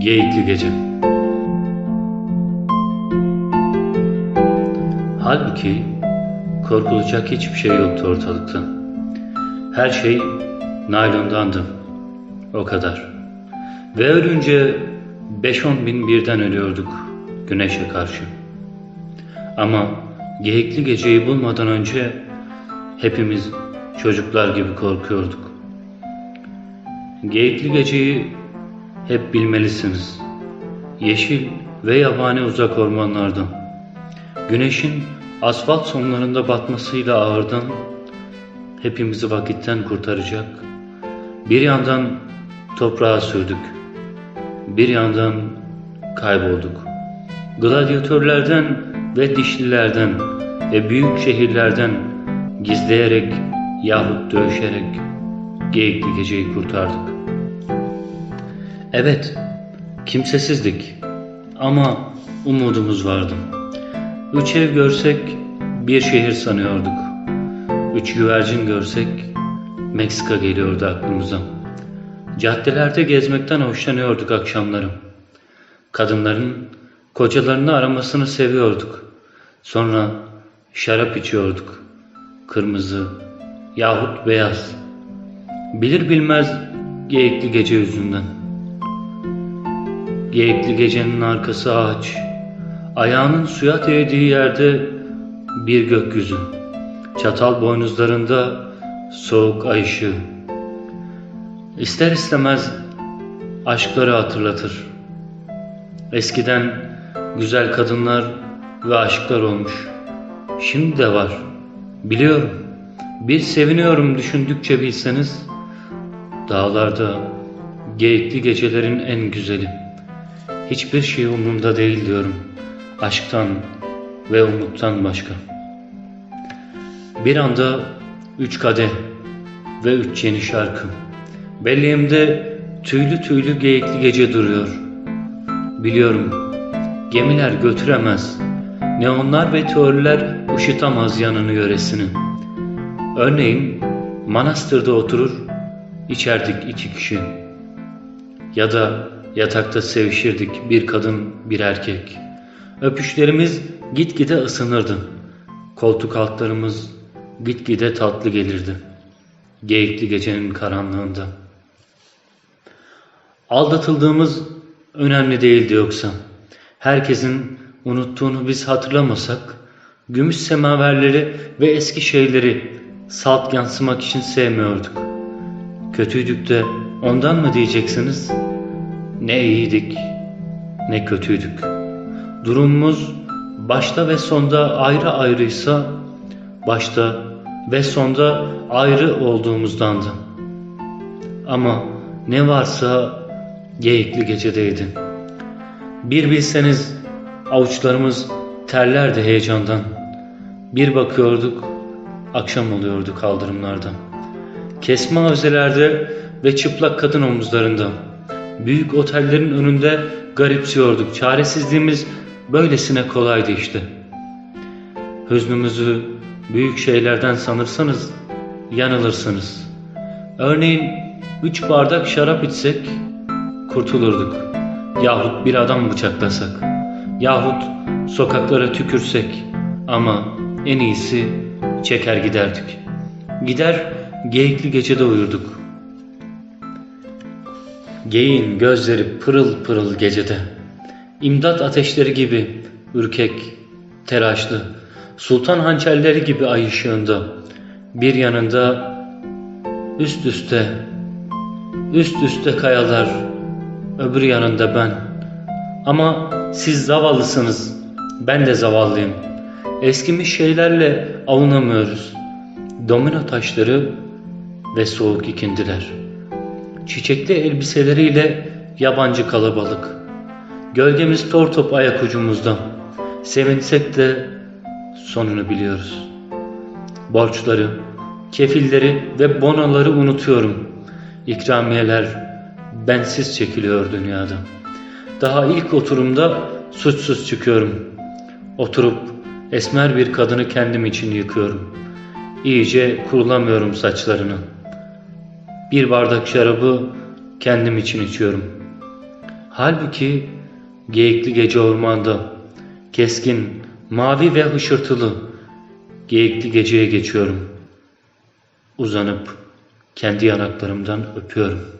Geyikli Gece Halbuki korkulacak hiçbir şey yoktu ortalıkta. Her şey naylondandı. O kadar. Ve ölünce 5-10 bin birden ölüyorduk güneşe karşı. Ama geyikli geceyi bulmadan önce hepimiz çocuklar gibi korkuyorduk. Geyikli geceyi hep bilmelisiniz. Yeşil ve yabani uzak ormanlardan, güneşin asfalt sonlarında batmasıyla ağırdan hepimizi vakitten kurtaracak. Bir yandan toprağa sürdük, bir yandan kaybolduk. Gladyatörlerden ve dişlilerden ve büyük şehirlerden gizleyerek yahut dövüşerek geyikli geceyi kurtardık. Evet, kimsesizdik ama umudumuz vardı. Üç ev görsek bir şehir sanıyorduk. Üç güvercin görsek Meksika geliyordu aklımıza. Caddelerde gezmekten hoşlanıyorduk akşamları. Kadınların kocalarını aramasını seviyorduk. Sonra şarap içiyorduk. Kırmızı yahut beyaz. Bilir bilmez geyikli gece yüzünden. Geyikli gecenin arkası ağaç. Ayağının suya değdiği yerde bir gökyüzü. Çatal boynuzlarında soğuk ay ışığı. İster istemez aşkları hatırlatır. Eskiden güzel kadınlar ve aşklar olmuş. Şimdi de var. Biliyorum. Bir seviniyorum düşündükçe bilseniz. Dağlarda geyikli gecelerin en güzeli. Hiçbir şey umurumda değil diyorum. Aşktan ve umuttan başka. Bir anda üç kadeh ve üç yeni şarkı. Belleğimde tüylü tüylü geyikli gece duruyor. Biliyorum gemiler götüremez. Neonlar ve teoriler ışıtamaz yanını yöresini. Örneğin manastırda oturur, içerdik iki kişi. Ya da yatakta sevişirdik bir kadın bir erkek. Öpüşlerimiz gitgide ısınırdı. Koltuk altlarımız gitgide tatlı gelirdi. Geyikli gecenin karanlığında. Aldatıldığımız önemli değildi yoksa. Herkesin unuttuğunu biz hatırlamasak, gümüş semaverleri ve eski şeyleri salt yansımak için sevmiyorduk. Kötüydük de ondan mı diyeceksiniz? Ne iyiydik, ne kötüydük. Durumumuz başta ve sonda ayrı ayrıysa, başta ve sonda ayrı olduğumuzdandı. Ama ne varsa geyikli gecedeydi. Bir bilseniz avuçlarımız terlerdi heyecandan. Bir bakıyorduk, akşam oluyordu kaldırımlarda. Kesme avizelerde ve çıplak kadın omuzlarında. Büyük otellerin önünde garipsiyorduk. Çaresizliğimiz böylesine kolaydı işte. Hüznümüzü büyük şeylerden sanırsanız yanılırsınız. Örneğin üç bardak şarap içsek kurtulurduk. Yahut bir adam bıçaklasak. Yahut sokaklara tükürsek. Ama en iyisi çeker giderdik. Gider geyikli gecede uyurduk. Geyin gözleri pırıl pırıl gecede. İmdat ateşleri gibi ürkek, telaşlı. Sultan hançerleri gibi ay ışığında. Bir yanında üst üste, üst üste kayalar. Öbür yanında ben. Ama siz zavallısınız. Ben de zavallıyım. Eskimiş şeylerle avunamıyoruz. Domino taşları ve soğuk ikindiler. Çiçekli elbiseleriyle yabancı kalabalık. Gölgemiz tor top ayak ucumuzda. Sevinsek de sonunu biliyoruz. Borçları, kefilleri ve bonaları unutuyorum. İkramiyeler bensiz çekiliyor dünyada. Daha ilk oturumda suçsuz çıkıyorum. Oturup esmer bir kadını kendim için yıkıyorum. İyice kurulamıyorum saçlarını. Bir bardak şarabı kendim için içiyorum. Halbuki geyikli gece ormanda, keskin, mavi ve hışırtılı, geyikli geceye geçiyorum. Uzanıp kendi yanaklarımdan öpüyorum.